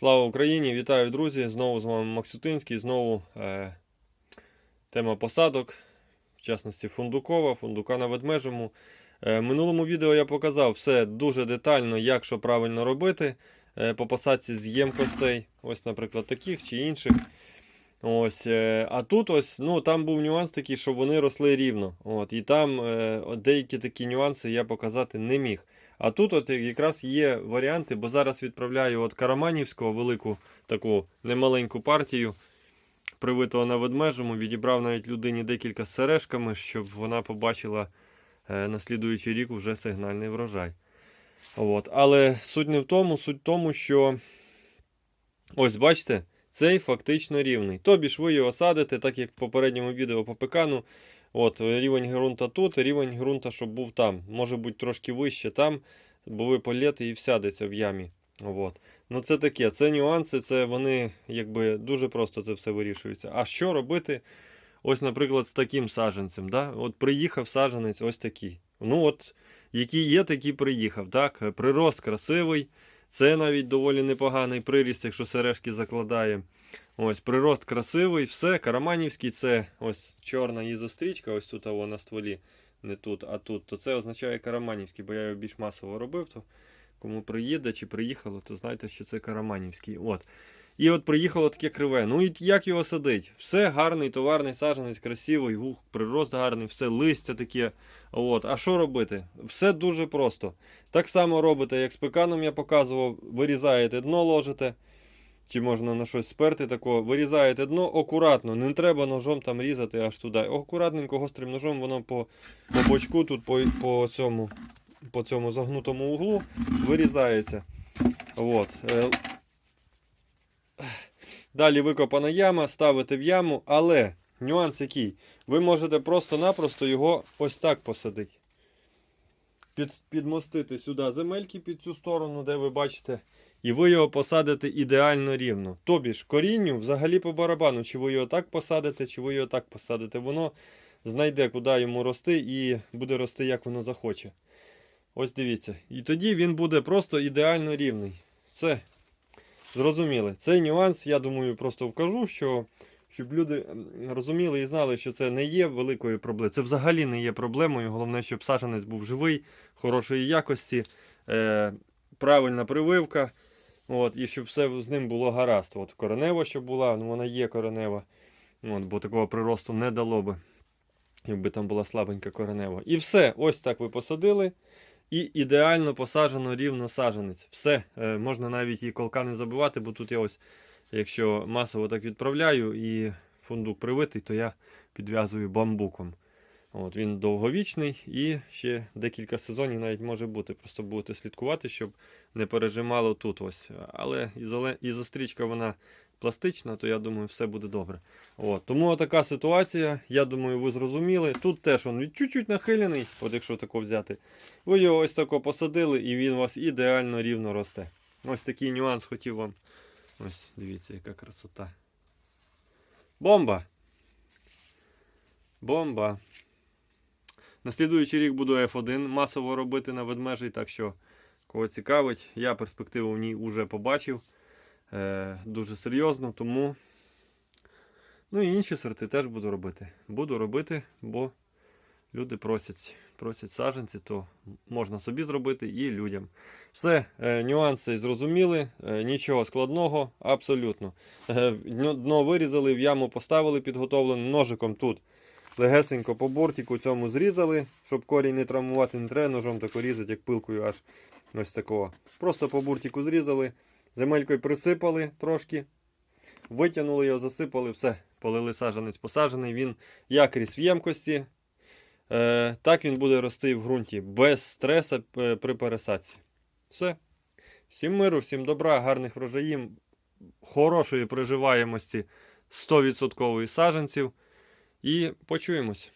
Слава Україні! Вітаю, друзі! Знову з вами Максютинський. Знову е, тема посадок, в частності фундукова, фундука на ведмежому. Е, минулому відео я показав все дуже детально, як що правильно робити е, по посадці з ємкостей, ось, наприклад, таких чи інших. Ось, е, а тут ось, ну, там був нюанс такий, що вони росли рівно. От, і там е, деякі такі нюанси я показати не міг. А тут от якраз є варіанти, бо зараз відправляю от Караманівського велику таку немаленьку партію, привитого на ведмежому. Відібрав навіть людині декілька з сережками, щоб вона побачила е, на слідуючий рік вже сигнальний врожай. От. Але суть не в тому, суть в тому, що ось бачите, цей фактично рівний. Тобі ж ви його садите, так як в попередньому відео по пекану. От, рівень ґрунта тут, рівень ґрунта, щоб був там. Може бути трошки вище там, бо ви полєте і всядеться в ямі. От. Ну це таке, це нюанси, це вони якби дуже просто це все вирішується. А що робити? Ось, наприклад, з таким саджанцем. Да? От приїхав саджанець ось такий. Ну от, який є, такий приїхав. Так? Прирост красивий. Це навіть доволі непоганий приріст, якщо сережки закладає. Ось, прирост красивий, все. Караманівський це ось чорна ізострічка, ось тут або на стволі, не тут, а тут. То це означає Караманівський, бо я його більш масово робив. То кому приїде чи приїхало, то знайте, що це Караманівський. От. І от приїхало таке криве. Ну і як його садить? Все гарний, товарний саджанець, красивий, ух, прирост гарний, все листя таке. От. А що робити? Все дуже просто. Так само робите, як з пеканом я показував, вирізаєте дно, ложите. Чи можна на щось сперти такого, вирізаєте дно акуратно, не треба ножом там різати аж туди. Акуратненько гострим ножом воно по, по бочку, тут по, по, цьому, по цьому загнутому углу вирізається. От. Далі викопана яма, ставите в яму, але нюанс який? Ви можете просто-напросто його ось так посадити. Під, підмостити сюди земельки під цю сторону, де ви бачите. І ви його посадите ідеально рівно. Тобі ж корінню взагалі по барабану, чи ви його так посадите, чи ви його так посадите. Воно знайде, куди йому рости, і буде рости, як воно захоче. Ось дивіться. І тоді він буде просто ідеально рівний. Все. Зрозуміли. Цей нюанс, я думаю, просто вкажу, що, щоб люди розуміли і знали, що це не є великою проблемою. Це взагалі не є проблемою. Головне, щоб саджанець був живий, хорошої якості, е, правильна прививка. От, і щоб все з ним було гаразд. От коренева, щоб була, ну вона є коренева. От, бо такого приросту не дало би, якби там була слабенька коренева. І все, ось так ви посадили. І ідеально посаджено рівно саджанець. Все, е, можна навіть і колка не забивати, бо тут я ось, якщо масово так відправляю і фундук привитий, то я підв'язую бамбуком. От, Він довговічний і ще декілька сезонів навіть може бути. Просто будете слідкувати, щоб не пережимало тут. ось. Але ізострічка вона пластична, то я думаю, все буде добре. От. Тому така ситуація. Я думаю, ви зрозуміли. Тут теж він чуть-чуть нахилений, от якщо тако взяти. Ви його ось тако посадили, і він у вас ідеально рівно росте. Ось такий нюанс хотів вам. Ось, дивіться, яка красота. Бомба! Бомба! На слідуючий рік буду F1 масово робити на ведмежий, так що кого цікавить, я перспективу в ній вже побачив. Е, дуже серйозно, тому. Ну і інші сорти теж буду робити. Буду робити, бо люди просять, просять саджанці, то можна собі зробити і людям. Все, е, нюанси зрозуміли, е, нічого складного, абсолютно. Е, дно, вирізали, в яму поставили підготовленим ножиком тут. Легесенько по бортику цьому зрізали, щоб корінь не травмувати, не треба ножом тако різати, як пилкою аж ось такого. Просто по буртику зрізали, земелькою присипали трошки, витягнули його, засипали, все, полили саджанець посаджений. Він як ріс в ємкості, е, так він буде рости в ґрунті, без стресу е, при пересадці. Все. Всім миру, всім добра, гарних врожаїв, хорошої приживаємості 100% саджанців. І почуємось.